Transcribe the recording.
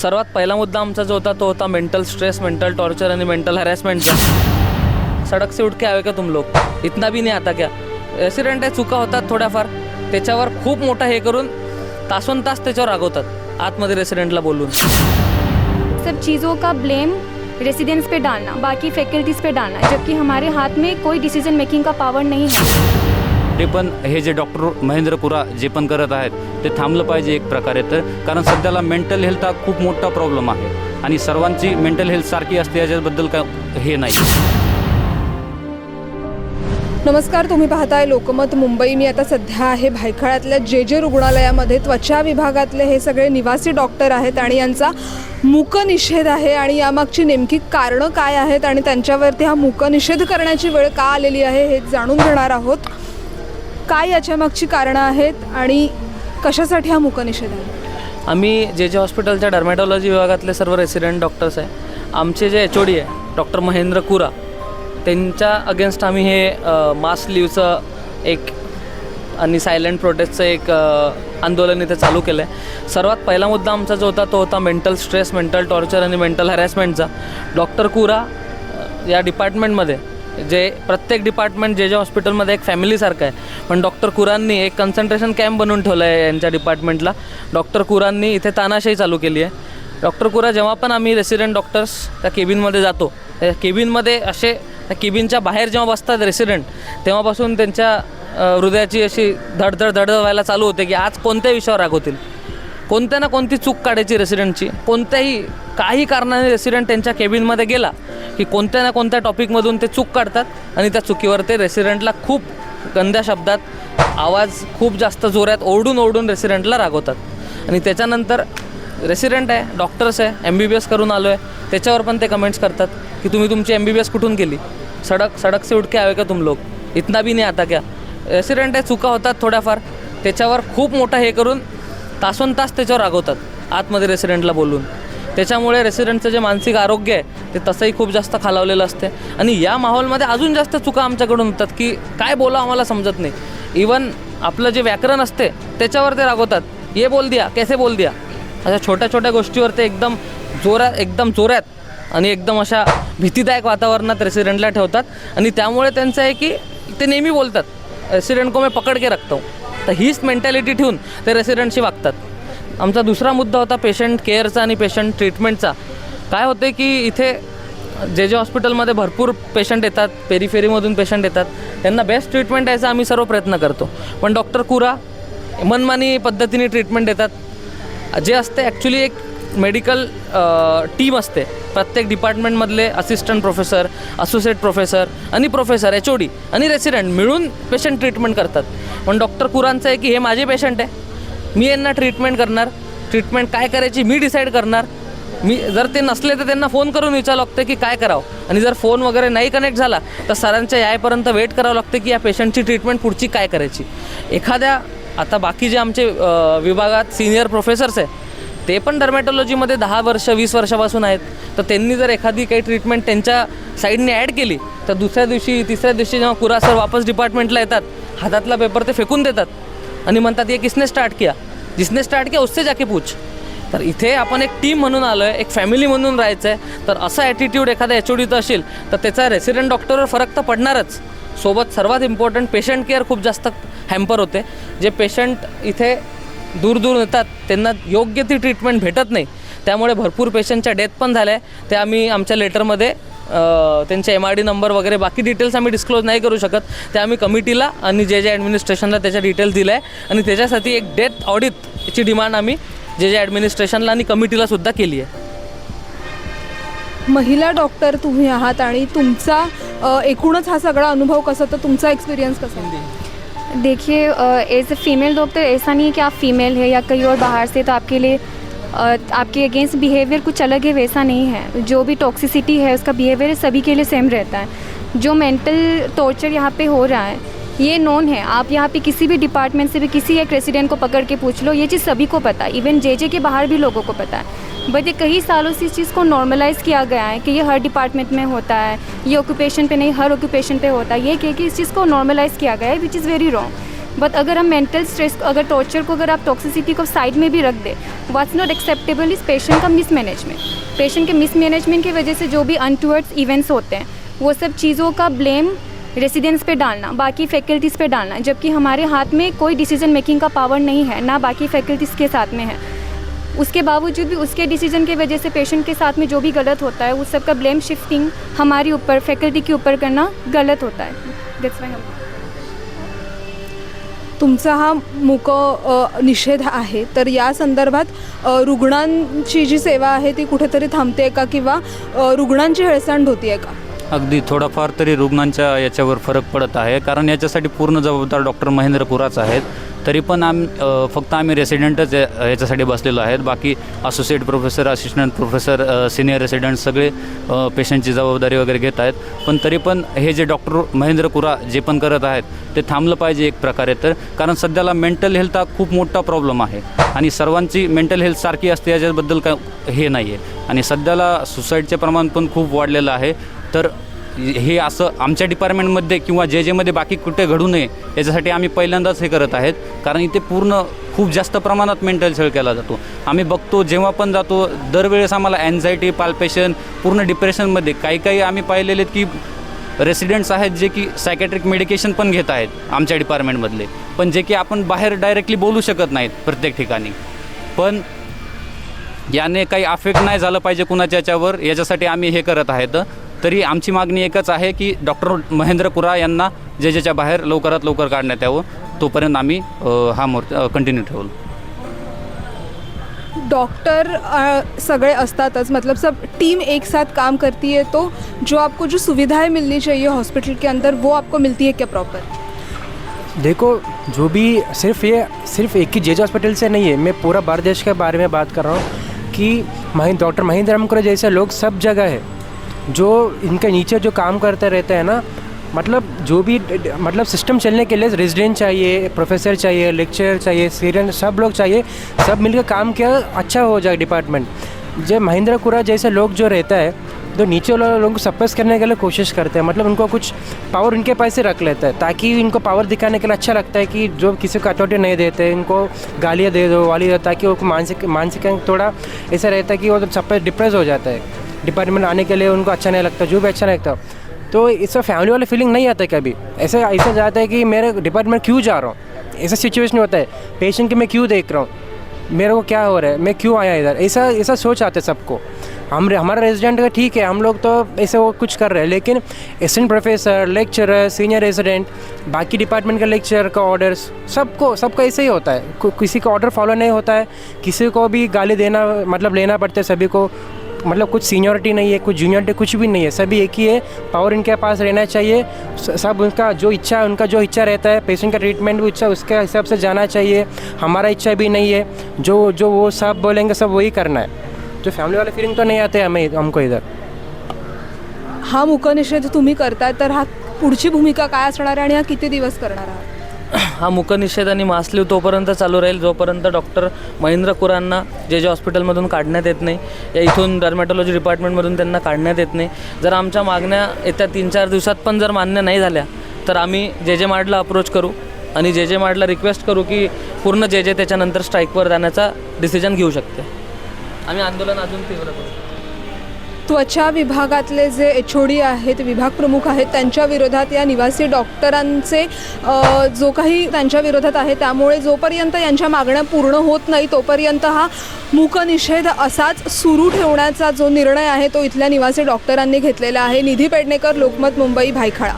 सर्वात पहिला मुद्दा आमचा जो होता तो होता मेंटल स्ट्रेस मेंटल टॉर्चर आणि मेंटल हॅरॅसमेंटचा सडक से उठ के आवे का तुम लोग? इतना भी नाही आता क्या? रेसिडेंट आहे चुका होतात थोड्याफार. त्याच्यावर खूप मोठा हे करून तासोन तास त्याच्यावर रागवतात आतमध्ये रेसिडेंटला बोलून. सब चीज़ों का ब्लेम रेसिडेंट्स पे डालना बाकी फैकल्टीज़ पे डालना जबकि हमारे हाथ में कोई डिसीजन मेकिंग का पावर नहीं है. ते पण हे जे डॉक्टर महेंद्र कुरा जे पण करत आहेत ते थांबलं पाहिजे एक प्रकारे तर. कारण सध्याला मेंटल हेल्थ हा खूप मोठा प्रॉब्लेम आहे. आणि सर्वांची मेंटल हेल्थ सारखी असते याच्याबद्दल काय हे नाही. नमस्कार तुम्ही पाहताय लोकमत मुंबई. मी आता सध्या आहे भायखळ्यातल्या जे जे रुग्णालयामध्ये. त्वचा विभागातले हे सगळे निवासी डॉक्टर आहेत आणि यांचा मुकनिषेध आहे. आणि यामागची नेमकी कारणं काय आहेत आणि त्यांच्यावरती हा मुकनिषेध करण्याची वेळ का आलेली आहे हे जाणून घेणार आहोत. काय याच्या मागची कारणं आहेत आणि कशासाठी हा मूकनिषेध आहे? आम्ही जे जे हॉस्पिटलच्या डर्मॅटॉलॉजी विभागातले सर्व रेसिडेंट डॉक्टर्स आहे आमचे जे एच ओ डी आहे डॉक्टर महेंद्र कुरा त्यांच्या अगेन्स्ट आम्ही हे मास लिव्हचं एक आणि सायलेंट प्रोटेस्टचं एक आंदोलन इथे चालू केलं आहे सर्वात पहिला मुद्दा आमचा जो होता तो होता मेंटल स्ट्रेस मेंटल टॉर्चर आणि मेंटल हॅरॅसमेंटचा डॉक्टर कुरा या डिपार्टमेंटमध्ये जे प्रत्येक डिपार्टमेंट जे जे हॉस्पिटलमध्ये एक फॅमिलीसारखं आहे. पण डॉक्टर कुरांनी एक कन्सन्ट्रेशन कॅम्प बनवून ठेवलं आहे यांच्या डिपार्टमेंटला डॉक्टर कुरांनी इथे तानाशाही चालू केली आहे. डॉक्टर कुरा जेव्हा पण आम्ही रेसिडेंट डॉक्टर्स त्या केबिनमध्ये जातो त्या केबिनमध्ये असे त्या केबिनच्या बाहेर जेव्हा बसतात रेसिडेंट तेव्हापासून त्यांच्या हृदयाची अशी धडधड धडधड व्हायला चालू होते की आज कोणत्या विषयावर रागवतील कोणत्या ना कोणती चूक काढायची रेसिडेंटची कोणत्याही काही कारणाने रेसिडेंट त्यांच्या केबिनमध्ये गेला की कोणत्या ना कोणत्या टॉपिकमधून ते चूक काढतात आणि त्या चुकीवर ते रेसिडेंटला खूप गंद्या शब्दात आवाज खूप जास्त जोरात ओरडून ओरडून रेसिडेंटला रागवतात. आणि त्याच्यानंतर रेसिडेंट आहे डॉक्टर्स आहे एम बी बी एस करून आलो आहे त्याच्यावर पण ते कमेंट्स करतात की तुम्ही तुमची एम बी बी एस कुठून केली? सडक सडक से उठ के आवे का तुम लोग? इतना भी नाही आता क्या? रेसिडेंट आहे चुका होतात थोड्याफार. त्याच्यावर खूप मोठा हे करून तासोन तास त्याच्यावर रागवतात आतमध्ये रेसिडेंटला बोलून. त्याच्यामुळे रेसिडेंटचं जे मानसिक आरोग्य आहे ते तसंही खूप जास्त खालावलेलं असते. आणि या माहोलमध्ये अजून जास्त चुका आमच्याकडून होतात की काय बोला आम्हाला समजत नाही. इवन आपलं जे व्याकरण असते त्याच्यावर ते रागवतात. ये बोल दिया कैसे बोल दिया? अशा छोट्या छोट्या गोष्टीवर ते एकदम जोरात एकदम जोरात आणि एकदम अशा भीतीदायक वातावरणात रेसिडेंटला ठेवतात. आणि त्यामुळे त्यांचं आहे की ते नेहमी बोलतात रेसिडेंट को मी पकड के रखता तर हीच मेंटॅलिटी ठेवून ते रेसिडेंटशी वागतात. आमचा दुसरा मुद्दा होता पेशंट केअरचा आणि पेशंट ट्रीटमेंटचा काय होते की इथे जे जे हॉस्पिटलमध्ये भरपूर पेशंट येतात पेरीफेरीमधून पेशंट येतात त्यांना बेस्ट ट्रीटमेंट द्यायचा आम्ही सर्व प्रयत्न करतो. पण डॉक्टर कुरा मनमानी पद्धतीने ट्रीटमेंट देतात. जे असते ॲक्च्युली एक मेडिकल टीम असते. प्रत्येक डिपार्टमेंटमधले असिस्टंट प्रोफेसर असोसिएट प्रोफेसर आणि प्रोफेसर एच ओ डी आणि रेसिडेंट मिळून पेशंट ट्रीटमेंट करतात. पण डॉक्टर कुरांचं आहे की हे माझे पेशंट आहे. मी यांना ट्रीटमेंट करणार. ट्रीटमेंट काय करायची मी डिसाईड करणार. मी जर ते नसले तर त्यांना फोन करून विचारावं लागतं की काय करावं. आणि जर फोन वगैरे नाही कनेक्ट झाला तर सरांच्या यायपर्यंत वेट करावं लागतं की या पेशंटची ट्रीटमेंट पुढची काय करायची. एखाद्या आता बाकी जे आमचे विभागात सिनियर प्रोफेसर्स आहे ते पण डर्मॅटॉलॉजीमध्ये दहा वर्ष वीस वर्षापासून आहेत. तर त्यांनी जर एखादी काही ट्रीटमेंट त्यांच्या साईडने ॲड केली तर दुसऱ्या दिवशी तिसऱ्या दिवशी जेव्हा कुरा सर वापस डिपार्टमेंटला येतात हातातला पेपर ते फेकून देतात. आणि म्हणतात ये किसने स्टार्ट किया? जिसने स्टार्ट किया उससे जाके पूछ। तर इथे आपण एक टीम म्हणून आलो आहे एक फॅमिली म्हणून राहायचं आहे तर असा ॲटिट्यूड एखाद्या एच ओ डीचं असेल तर त्याचा रेसिडेंट डॉक्टरवर फरक तर पडणारच. सोबत सर्वात इम्पॉर्टंट पेशंट केअर खूप जास्त हॅम्पर होते. जे पेशंट इथे दूर दूर येतात त्यांना योग्य ती ट्रीटमेंट भेटत नाही. त्यामुळे भरपूर पेशंटच्या डेथ पण झाल्या. ते आम्ही आमच्या लेटरमध्ये त्यांचे एम आर डी नंबर वगैरे बाकी डिटेल्स आम्ही डिस्क्लोज नाही करू शकत. ते आम्ही कमिटीला आणि जे जे ॲडमिनिस्ट्रेशनला त्याच्या डिटेल्स दिल्या. आहे आणि त्याच्यासाठी एक डेथ ऑडिटची डिमांड आम्ही जे जे ॲडमिनिस्ट्रेशनला आणि कमिटीला सुद्धा केली आहे. महिला डॉक्टर तुम्ही आहात आणि तुमचा एकूणच हा सगळा अनुभव कसा तर तुमचा एक्सपिरियन्स कसा आहे? देखिए एज अ फीमेल डॉक्टर ऐसा नहीं है कि आप फीमेल है या कहीं और बाहर से तो आपके लिए आपके अगेंस्ट बिहेवियर कुछ अलग है, वैसा नहीं है। जो भी टॉक्सिसिटी है, उसका बिहेवियर सभी के लिए सेम रहता है। जो मेंटल टॉर्चर यहाँ पे हो रहा है, ये नोन है। आप यहाँ पे किसी भी डिपार्टमेंट से भी, किसी एक रेसिडेंट को पकड़ के पूछ लो, ये चीज़ सभी को पता है। इवन जे के बाहर भी लोगों को पता है। बट ये कई सालों से इस चीज़ को नॉर्मलाइज किया गया है कि ये हर डिपार्टमेंट में होता है, ये ऑक्यूपेशन पे नहीं, हर ऑक्यूपेशन पे होता है। ये कह के इस चीज़ को नॉर्मलाइज किया गया है which is very wrong but अगर हम मेंटल स्ट्रेस को, अगर टॉर्चर को, अगर आप टॉक्सिसिटी को साइड में भी रख दें what's not acceptable is patient का मिसमैनेजमेंट पेशेंट के मिसमैनेजमेंट की वजह से जो भी अनटूवर्ड्स इवेंट्स होते हैं, वो सब चीज़ों का ब्लेम रेसिडेंट्स पे डालना, बाकी फैकल्टीज़ पे डालना, जबकि हमारे हाथ में कोई डिसीज़न मेकिंग का पावर नहीं है, ना बाकी फैकल्टीज़ के साथ में है। उसके बावजूद भी उसके डिसीज़न की वजह से पेशेंट के साथ में जो भी गलत होता है, उस सब का ब्लेम शिफ्टिंग हमारे ऊपर फैकल्टी के ऊपर करना गलत होता है। That's why हम तुमचा हा मूक निषेध आहे. तर या संदर्भात रुग्णांची जी सेवा आहे ती कुठेतरी थांबते का किंवा रुग्णांची हेळसांड होती का? अगदी. थोडाफार तरी रुग्णांच्या याच्यावर फरक पडत आहे. कारण याच्यासाठी पूर्ण जबाबदार डॉक्टर महेंद्र कुराच आहेत. तरी पण आम फक्त आम्ही रेसिडेंटच याच्यासाठी बसलेलो आहेत. बाकी associate professor assistant professor senior resident सगळे पेशंटची जबाबदारी वगैरे घेत आहेत. पण तरी पण हे जे डॉक्टर महेंद्र कुरा जे पण करत आहेत ते थांबलं पाहिजे एक प्रकारे तर. कारण सध्याला मेंटल हेल्थ हा खूप मोठा प्रॉब्लेम आहे. आणि सर्वांची मेंटल हेल्थ सारखी असते याच्याबद्दल काय हे नाही आहे आणि सध्याला सुसाईडचे प्रमाण पण खूप वाढलेलं आहे. तर हे असं आमच्या डिपार्टमेंटमध्ये किंवा जे जेमध्ये बाकी कुठे घडू नये याच्यासाठी आम्ही पहिल्यांदाच हे करत आहेत. कारण इथे पूर्ण खूप जास्त प्रमाणात मेंटल छळ केला जातो. आम्ही बघतो जेव्हा पण जातो दरवेळेस आम्हाला अँझायटी पाल्पेशन पूर्ण डिप्रेशनमध्ये काही काही आम्ही पाहिलेले आहेत की रेसिडेंट्स आहेत जे की सायकॅट्रिक मेडिकेशन पण घेत आहेत आमच्या डिपार्टमेंटमधले पण जे की आपण बाहेर डायरेक्टली बोलू शकत नाहीत प्रत्येक ठिकाणी. पण याने काही अफेक्ट नाही झालं पाहिजे कुणाच्या याच्यावर याच्यासाठी आम्ही हे करत आहेत. तरी आमची मागणी एकच आहे की डॉक्टर महेंद्र कुरा यांना जे जेच्या बाहेर लवकरात लवकर काढण्यात यावं तोपर्यंत आम्ही हा मोर्चा कंटिन्यू ठेवू डॉक्टर सगळे असतातच. मतलब सब टीम एक साथ काम करती है तो जो आपको जो सुविधाएं मिलनी चाहिए हॉस्पिटल के अंदर वो आपको मिलती है क्या प्रॉपर देखो जो भी सिर्फ ये सिर्फ एक ही जेज हॉस्पिटल से नहीं है मैं पूरा भारत देश के बारे में बात कर रहा हूँ कि महेंद्र डॉक्टर महेंद्र रामकुरा जैसे लोग सब जगह है। जो इनके नीचे जो काम करते रहते हैं ना मतलब जो भी मतलब सिस्टम चलने के लिए रेजिडेंट चाहिए प्रोफेसर चाहिए लेक्चर चाहिए सीरियन सब लोग चाहिए, सब मिलकर काम किया अच्छा हो जाए डिपार्टमेंट जो महेंद्र कुरा जैसे लोग जो रहता है जो नीचे वाले लोगों को सप्रेस करने के लिए कोशिश करते हैं मतलब उनको कुछ पावर उनके पास से रख लेता है, ताकि इनको पावर दिखाने के लिए अच्छा लगता है कि जो किसी को अथॉरिटी नहीं देते, इनको गालियाँ दे दो, वाली ताकि वो मानसिक मानसिक थोड़ा ऐसा रहता है कि वो सप्रेस डिप्रेस हो जाता है. डिपार्टमेंट आने के लिए उनको अच्छा नहीं लगता, जो भी अच्छा नहीं लगता। तो इससे फैमिली वाला फीलिंग नहीं आता है कभी। ऐसे, ऐसा जाता है कि मेरे डिपार्टमेंट क्यों जा रहा हूँ? ऐसा सिचुएशन होता है। पेशेंट के मैं क्यों देख रहा हूँ? मेरे को क्या हो रहा है? मैं क्यों आया इधर? ऐसा ऐसा सोच आते सबको। हम, हमारा रेजिडेंट का ठीक है, हम लोग तो ऐसे वो कुछ कर रहे हैं, लेकिन assistant professor lecturer senior resident बाकी डिपार्टमेंट का लेक्चर का ऑर्डर्स सबको, सबका ऐसे ही होता है। किसी का ऑर्डर फॉलो नहीं होता है। किसी को भी गाली देना मतलब लेना पड़ता है सभी को। मतलब कुछ सीनियरिटी नहीं है, कुछ जूनियरिटी कुछ भी नहीं है, सभी एक ही है पावर इनके पास रहना चाहिए सब उनका जो इच्छा है, उनका जो इच्छा रहता है पेशेंट का ट्रीटमेंट भी इच्छा उसके हिसाब से जाना चाहिए, हमारा इच्छा भी नहीं है, जो जो वो सब बोलेंगे, सब वही करना है। जो फैमिली वाले फीलिंग तो नहीं आते हमें, हमको इधर। हा मूकनिषेध तुम्ही करताय, तर हा पुढची भूमिका काय असणार आहे आणि हा किती दिवस करणार आहात? हा मुकनिषेध आणि मास्लीव तोपर्यंत चालू राहील. जोपर्यंत डॉक्टर महेंद्र कुरांना जे जे हॉस्पिटलमधून काढण्यात येत नाही या इथून डर्मॅटॉलॉजी डिपार्टमेंटमधून त्यांना काढण्यात येत नाही. जर आमच्या मागण्या येत्या तीन चार दिवसात पण जर मान्य नाही झाल्या तर आम्ही जे जे मार्डला अप्रोच करू आणि जे जे मार्डला रिक्वेस्ट करू की पूर्ण जे जे त्याच्यानंतर स्ट्राईकवर जाण्याचा डिसिजन घेऊ शकते. आम्ही आंदोलन अजून तीव्र करू. त्वचा विभागातले जे एच ओ डी आहेत विभाग प्रमुख आहेत त्यांच्या विरोधात या निवासी डॉक्टरांचे जो काही त्यांच्या विरोधात आहे त्यामुळे जोपर्यंत यांच्या मागण्या पूर्ण होत नाही तोपर्यंत हा मूकनिषेध असाच सुरू ठेवण्याचा जो निर्णय आहे तो इथल्या निवासी डॉक्टरांनी घेतलेला आहे. निधी पेडणेकर लोकमत मुंबई भायखळा.